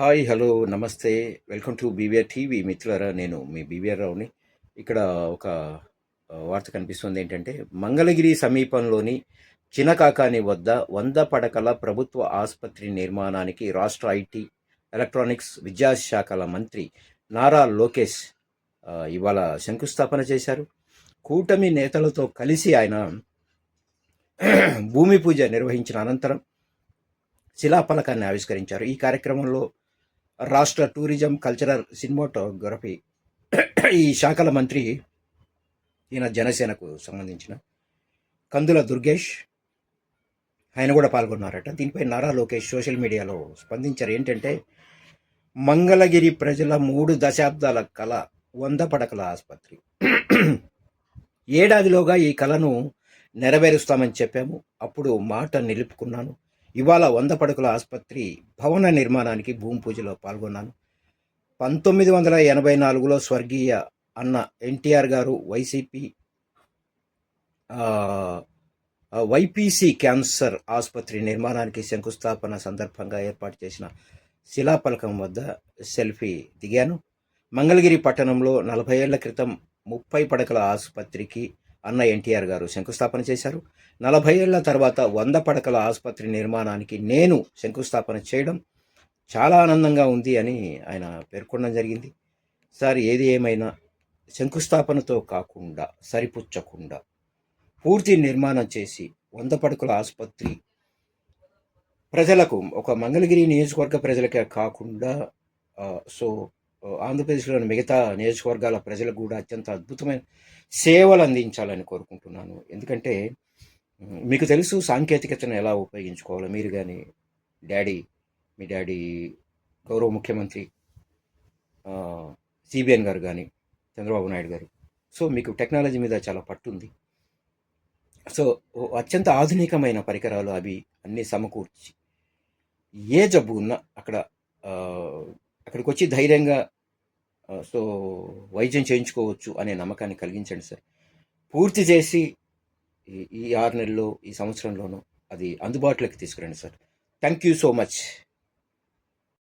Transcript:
Hi hello నమస్తే. Welcome to BVR TV. మిత్రులారా నేను మీ బీవీఆర్ రావుని. ఇక్కడ ఒక వార్త కనిపిస్తుంది ఏంటంటే మంగళగిరి సమీపంలోని చినకాకాని వద్ద వంద పడకల ప్రభుత్వ ఆసుపత్రి నిర్మాణానికి రాష్ట్ర ఐటీ ఎలక్ట్రానిక్స్ విద్యాశాఖల మంత్రి నారా లోకేష్ ఇవాళ శంకుస్థాపన చేశారు. కూటమి నేతలతో కలిసి ఆయన భూమి పూజ నిర్వహించిన అనంతరం శిలాఫలకాన్ని ఆవిష్కరించారు. ఈ కార్యక్రమంలో రాష్ట్ర టూరిజం కల్చరల్ సినిమాటోగ్రఫీ ఈ శాఖల మంత్రి ఈయన జనసేనకు సంబంధించిన కందుల దుర్గేష్ ఆయన కూడా పాల్గొన్నారట. దీనిపై నారా లోకేష్ సోషల్ మీడియాలో స్పందించారు. ఏంటంటే మంగళగిరి ప్రజల మూడు దశాబ్దాల కళ వంద పడకల ఆసుపత్రి. ఏడాదిలోగా ఈ కళను నెరవేరుస్తామని చెప్పాము. అప్పుడు మాట నిలుపుకున్నాను. ఇవాళ వంద పడకల ఆసుపత్రి భవన నిర్మాణానికి భూమి పూజలో పాల్గొన్నాను. పంతొమ్మిది వందల ఎనభై నాలుగులో స్వర్గీయ అన్న ఎన్టీఆర్ గారు వైసీపీ వైపీసీ క్యాన్సర్ ఆసుపత్రి నిర్మాణానికి శంకుస్థాపన సందర్భంగా ఏర్పాటు చేసిన శిలాఫలకం వద్ద సెల్ఫీ దిగాను. మంగళగిరి పట్టణంలో నలభై ఏళ్ళ క్రితం ముప్పై పడకల ఆసుపత్రికి అన్న ఎన్టీఆర్ గారు శంకుస్థాపన చేశారు. నలభై ఏళ్ళ తర్వాత వంద పడకల ఆసుపత్రి నిర్మాణానికి నేను శంకుస్థాపన చేయడం చాలా ఆనందంగా ఉంది అని ఆయన పేర్కొనడం జరిగింది. సార్ ఏది ఏమైనా శంకుస్థాపనతో కాకుండా సరిపుచ్చకుండా పూర్తి నిర్మాణం చేసి వంద పడకల ఆసుపత్రి ప్రజలకు ఒక మంగళగిరి నియోజకవర్గ ప్రజలకే కాకుండా సో ఆంధ్రప్రదేశ్లోని మిగతా నియోజకవర్గాల ప్రజలకు కూడా అత్యంత అద్భుతమైన సేవలు అందించాలని కోరుకుంటున్నాను. ఎందుకంటే మీకు తెలుసు సాంకేతికతను ఎలా ఉపయోగించుకోవాలో. మీరు కానీ డాడీ మీ డాడీ గౌరవ ముఖ్యమంత్రి సిబిఎన్ గారు కానీ చంద్రబాబు నాయుడు గారు. సో మీకు టెక్నాలజీ మీద చాలా పట్టుంది. సో అత్యంత ఆధునికమైన పరికరాలు అవి అన్నీ సమకూర్చి ఏ జబ్బు ఉన్నా అక్కడ అక్కడికి వచ్చి ధైర్యంగా సో వైద్యం చేయించుకోవచ్చు అనే నమ్మకాన్ని కలిగించండి సార్. పూర్తి చేసి ఈ ఈ ఆరు నెలల్లో ఈ సంవత్సరంలోనూ అది అందుబాటులోకి తీసుకురండి sir. Thank you so much.